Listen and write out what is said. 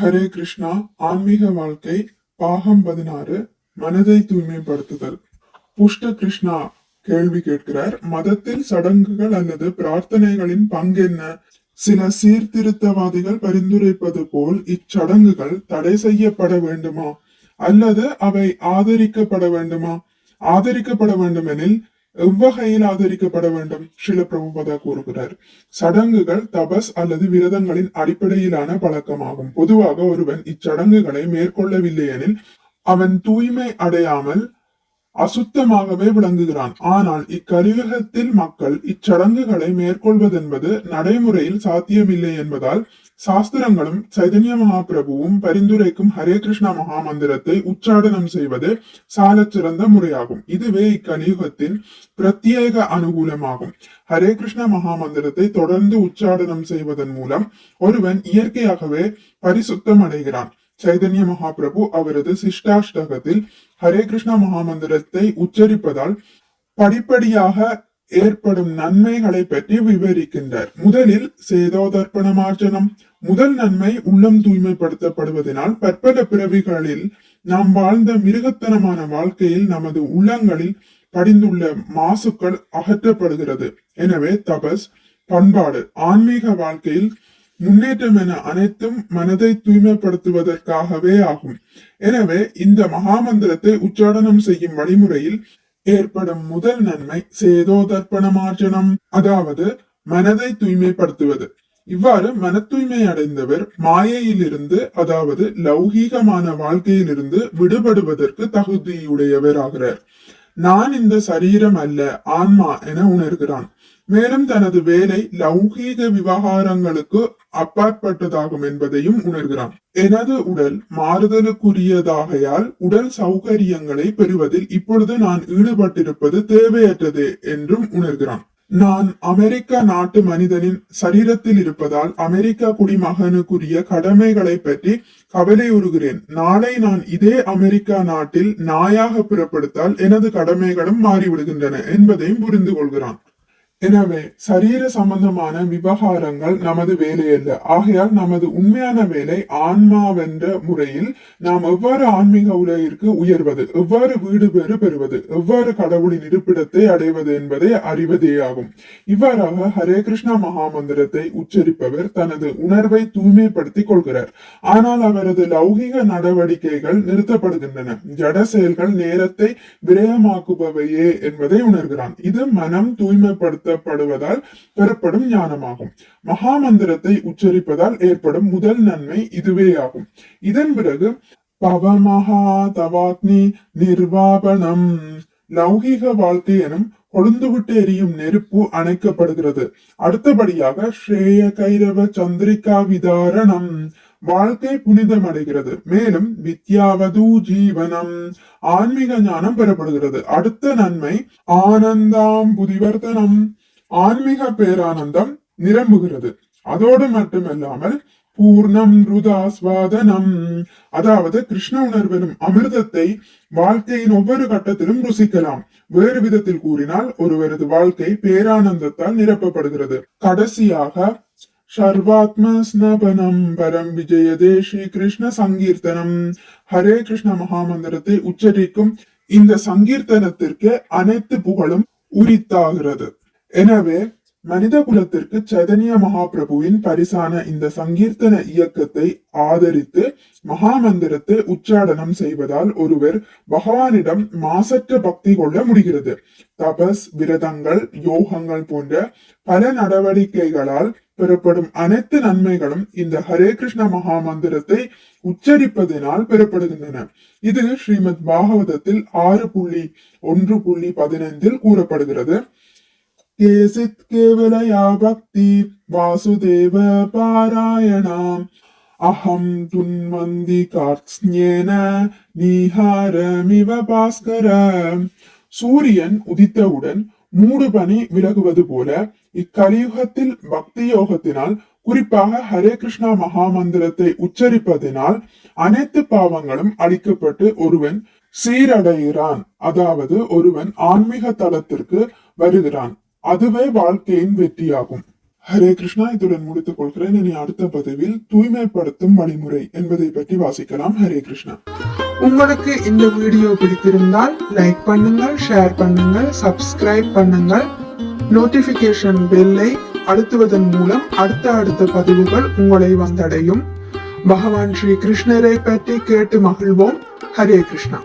ஹரே கிருஷ்ணா ஆன்மீக வாழ்க்கை பாகம் பதினாறு மனதை தூய்மைப்படுத்துதல். புஷ்ட கிருஷ்ணா கேள்வி கேட்கிறார். மதத்தில் சடங்குகள் அல்லது பிரார்த்தனைகளின் பங்கென்ன சில சீர்திருத்தவாதிகள் பரிந்துரைப்பது போல் இச்சடங்குகள் தடை செய்யப்பட வேண்டுமா? அல்லது அவை ஆதரிக்கப்பட வேண்டுமா? ஆதரிக்கப்பட வேண்டுமெனில் எவ்வகையில் ஆதரிக்கப்பட வேண்டும்? ஷில பிரபுபதா கூறுகிறார். சடங்குகள் தபஸ் அல்லது விரதங்களின் அடிப்படையிலான பழக்கமாகும். பொதுவாக ஒருவன் இச்சடங்குகளை மேற்கொள்ளவில்லை எனில் அவன் தூய்மை அடையாமல் அசுத்தமாகவே விளங்குகிறான். ஆனால் இக்கலியுகத்தில் மக்கள் இச்சடங்குகளை மேற்கொள்வதென்பது நடைமுறையில் சாத்தியமில்லை என்பதால் சாஸ்திரங்களும் சைதன்ய மகாபிரபுவும் பரிந்துரைக்கும் ஹரே கிருஷ்ணா மகாமந்திரத்தை உச்சாடனம் செய்வது சாலச் சிறந்த முறையாகும். இதுவே இக்கலியுகத்தின் பிரத்யேக அனுகூலமாகும். ஹரே கிருஷ்ண மகாமந்திரத்தை தொடர்ந்து உச்சாடனம் செய்வதன் மூலம் ஒருவன் இயற்கையாகவே பரிசுத்தம் அடைகிறான் சைதன்ய மகாபிரபு அவரது சிஷ்டாஷ்டகத்தில் ஹரே கிருஷ்ண மகாமந்திரத்தை உச்சரிப்பதால் படிப்படியாக ஏற்படும் நன்மைகளை பற்றி விவரிக்கின்றார். முதலில் சேதோதர்ப்பணமார்ஜனம். முதல் நன்மை உள்ளம் தூய்மைப்படுத்தப்படுவதனால் பற்பல பிறவிகளில் நாம் வாழ்ந்த மிருகத்தனமான வாழ்க்கையில் நமது உள்ளங்களில் படிந்துள்ள மாசுக்கள் அகற்றப்படுகிறது. எனவே தபஸ் பண்பாடு ஆன்மீக வாழ்க்கையில் முன்னேற்றம் என அனைத்தும் மனதை தூய்மைப்படுத்துவதற்காகவே ஆகும். எனவே இந்த மகாமந்திரத்தை உச்சாடனம் செய்யும் வழிமுறையில் ஏற்படும் முதல் நன்மை சேதோதர்ப்பணமார்ஜனம் அதாவது மனதை தூய்மைப்படுத்துவது. இவ்வாறு மன தூய்மை அடைந்தவர் மாயையிலிருந்து அதாவது லௌகீகமான வாழ்க்கையிலிருந்து விடுபடுவதற்கு தகுதியுடையவர் ஆகிறார். நான் இந்த சரீரம் அல்ல ஆன்மா என உணர்கிறான். மேலும் தனது வேலை லௌகீக விவகாரங்களுக்கு அப்பாற்பட்டதாகும் என்பதையும் உணர்கிறான். எனது உடல் மாறுதலுக்குரியதாகையால் உடல் சௌகரியங்களை பெறுவதில் இப்பொழுது நான் ஈடுபட்டிருப்பது தேவையற்றது என்றும் உணர்கிறான். நான் அமெரிக்க நாட்டு மனிதனின் சரீரத்தில் இருப்பதால் அமெரிக்க குடிமகனுக்குரிய கடமைகளை பற்றி கவலையுறுகிறேன் நாளை நான் இதே அமெரிக்கா நாட்டில் நாயாக பிறப்படுத்தால் எனது கடமைகளும் மாறிவிடுகின்றன என்பதையும் புரிந்து கொள்கிறான். எனவே சரீர சம்பந்தமான விவகாரங்கள் நமது வேலை அல்ல ஆகையால் நமது உண்மையான வேலை ஆன்மாவென்ற முறையில் நாம் எவ்வாறு ஆன்மீக உலகிற்கு உயர்வது எவ்வாறு வீடு பெறு பெறுவது எவ்வாறு கடவுளின் இருப்பிடத்தை அடைவது என்பதை அறிவதேயாகும். இவ்வாறாக ஹரே கிருஷ்ணா மகாமந்திரத்தை உச்சரிப்பவர் தனது உணர்வை தூய்மைப்படுத்திக் கொள்கிறார். ஆனால் அவரது லௌகிக நடவடிக்கைகள் நிறுத்தப்படுகின்றன. ஜட செயல்கள் நேரத்தை விரயமாக்குபவையே என்பதை உணர்கிறான். இது மனம் தூய்மைப்படுத்த உணர்த்தப்படுவதால் பெறப்படும் ஞானமாகும். மகாமந்திரத்தை உச்சரிப்பதால் ஏற்படும் முதல் நன்மை இதுவே ஆகும் இதன் பிறகு பவமகா தவாக்னி நிர்வாபனம் லௌகீக வாழ்க்கை எனும் கொழுந்துவிட்டு எரியும் நெருப்பு அணைக்கப்படுகிறது. அடுத்தபடியாக ஸ்ரேய கைரவ சந்திரிகா விதாரணம். வாழ்க்கை புனிதமடைகிறது. மேலும் வித்யாவது ஜீவனம். ஆன்மீக ஞானம் பெறப்படுகிறது. அடுத்த நன்மை ஆனந்தாம் புதிவர்த்தனம் ஆன்மீக பேரானந்தம் நிரம்புகிறது. அதோடு மட்டுமல்லாமல் பூர்ணம் ருதாஸ்வாதனம். அதாவது கிருஷ்ண உணர்வெனும் அமிர்தத்தை வாழ்க்கையின் ஒவ்வொரு கட்டத்திலும் ருசிக்கலாம். வேறு விதத்தில் கூறினால் ஒருவரது வாழ்க்கை பேரானந்தத்தால் நிரப்பப்படுகிறது. கடைசியாக சர்வாத்ம ஸ்னபனம் பரம் விஜயதே ஸ்ரீ கிருஷ்ண சங்கீர்த்தனம். ஹரே கிருஷ்ண மகாமந்திரத்தை உச்சரிக்கும் இந்த சங்கீர்த்தனத்திற்கு அனைத்து புகழும் உரித்தாகிறது. எனவே மனித குலத்திற்கு சைதன்ய மகாபிரபுவின் பரிசான இந்த சங்கீர்த்தன இயக்கத்தை ஆதரித்து மகாமந்திரத்தை உச்சாடனம் செய்வதால் ஒருவர் பகவானிடம் மாசற்ற பக்தி கொள்ள முடிகிறது. தபஸ் விரதங்கள் யோகங்கள் போன்ற பல நடவடிக்கைகளால் பெறப்படும் அனைத்து நன்மைகளும் இந்த ஹரே கிருஷ்ண மகாமந்திரத்தை உச்சரிப்பதனால் பெறப்படுகின்றன. இது ஸ்ரீமத் பாகவதத்தில் ஆறு புள்ளி ஒன்று புள்ளி பதினைந்தில் கூறப்படுகிறது. केसित् केवलया भक्ति वासुदेव पारायणाम् अहं तुन्वन्ति कार्त्स्न्येन நீஹாரமிவ பாஸ்கர சூரியன் உதித்தவுடன் மூடு பனி விலகுவது போல இக்கலியுகத்தில் பக்தி யோகத்தினால் குறிப்பாக ஹரே கிருஷ்ணா மகாமந்திரத்தை உச்சரிப்பதினால் அனைத்து பாவங்களும் அழிக்கப்பட்டு ஒருவன் சீரடைகிறான் அதாவது ஒருவன் ஆன்மீக தளத்திற்கு வருகிறான் அதுவே வாழ்க்கையின் வெற்றியாகும். ஹரே கிருஷ்ணா இதுடன் முடித்துக் கொள்கிறேன் இனி அடுத்த பதிவில் தூய்மைப்படுத்தும் வழிமுறை என்பதை பற்றி வாசிக்கலாம். ஹரே கிருஷ்ணா. உங்களுக்கு இந்த வீடியோ பிடித்திருந்தால் லைக் பண்ணுங்கள் ஷேர் பண்ணுங்கள் சப்ஸ்கிரைப் பண்ணுங்கள். நோட்டிபிகேஷன் பெல்லை அழுத்துவதன் மூலம் அடுத்த அடுத்த பதிவுகள் உங்களை வந்தடையும். பகவான் ஸ்ரீ கிருஷ்ணரை பற்றி கேட்டு மகிழ்வோம். ஹரே கிருஷ்ணா.